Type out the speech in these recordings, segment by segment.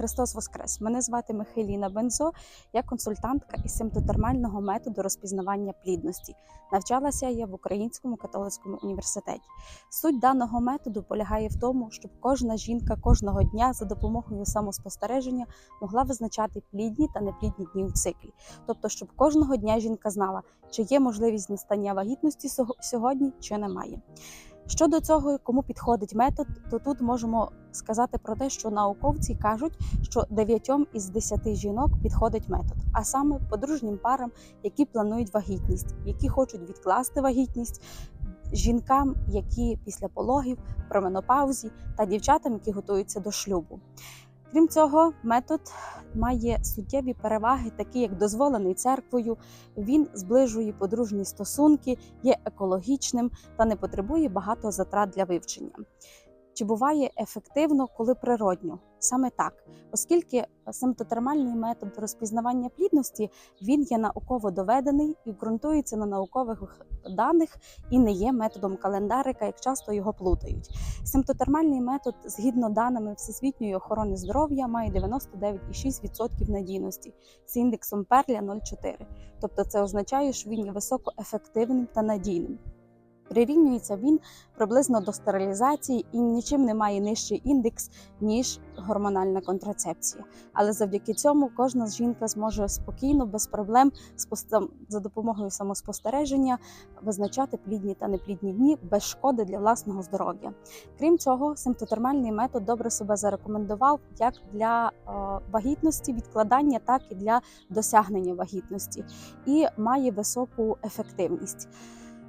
Христос Воскрес! Мене звати Михайліна Бензо, я консультантка із симптотермального методу розпізнавання плідності. Навчалася я в Українському католицькому університеті. Суть даного методу полягає в тому, щоб кожна жінка кожного дня за допомогою самоспостереження могла визначати плідні та неплідні дні у циклі. Тобто, щоб кожного дня жінка знала, чи є можливість настання вагітності сьогодні, чи немає. Щодо цього, кому підходить метод, то тут можемо сказати про те, що науковці кажуть, що 9 із 10 жінок підходить метод, а саме подружнім парам, які планують вагітність, які хочуть відкласти вагітність, жінкам, які після пологів, променопаузі, та дівчатам, які готуються до шлюбу. Крім цього, метод має суттєві переваги, такі як дозволений церквою. Він зближує подружні стосунки, є екологічним та не потребує багато затрат для вивчення. Чи буває ефективно, коли природньо? Саме так, оскільки симптотермальний метод розпізнавання плідності він є науково доведений і ґрунтується на наукових даних і не є методом календарика, як часто його плутають. Симптотермальний метод, згідно даними Всесвітньої охорони здоров'я, має 99,6% надійності з індексом Перля 0,4. Тобто це означає, що він є високоефективним та надійним. Прирівнюється він приблизно до стерилізації і нічим не має нижчий індекс, ніж гормональна контрацепція. Але завдяки цьому кожна жінка зможе спокійно, без проблем, за допомогою самоспостереження визначати плідні та неплідні дні без шкоди для власного здоров'я. Крім цього, симптотермальний метод добре себе зарекомендував як для е, вагітності, відкладання, так і для досягнення вагітності, і має високу ефективність.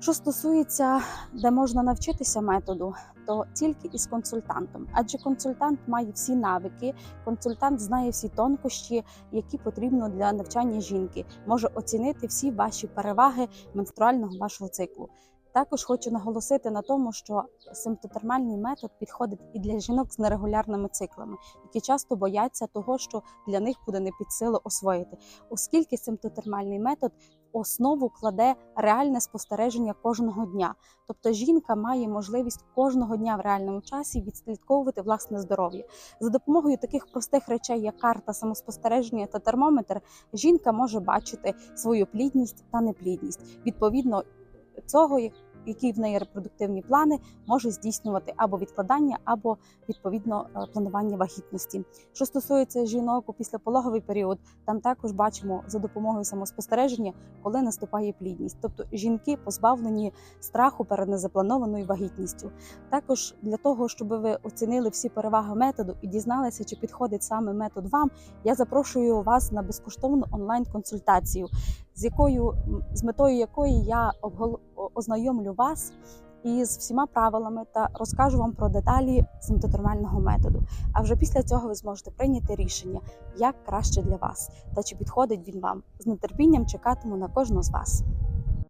Що стосується, де можна навчитися методу, то тільки із консультантом, адже консультант має всі навики, консультант знає всі тонкощі, які потрібно для навчання жінки, може оцінити всі ваші переваги менструального вашого циклу. Також хочу наголосити на тому, що симптотермальний метод підходить і для жінок з нерегулярними циклами, які часто бояться того, що для них буде не під силу освоїти, оскільки симптотермальний метод основу кладе реальне спостереження кожного дня. Тобто жінка має можливість кожного дня в реальному часі відслідковувати власне здоров'я. За допомогою таких простих речей, як карта самоспостереження та термометр, жінка може бачити свою плідність та неплідність. Відповідно цього, які в неї репродуктивні плани, може здійснювати або відкладання, або відповідно е, планування вагітності. Що стосується жінок у післяпологовий період, там також бачимо за допомогою самоспостереження, коли наступає плідність, тобто жінки позбавлені страху перед незапланованою вагітністю. Також для того, щоб ви оцінили всі переваги методу і дізналися, чи підходить саме метод вам, я запрошую вас на безкоштовну онлайн-консультацію, з якою з метою якої я обгол- о- ознайомлю вас із всіма правилами та розкажу вам про деталі синтотермального методу. А вже після цього ви зможете прийняти рішення, як краще для вас та чи підходить він вам. З нетерпінням чекатиму на кожного з вас.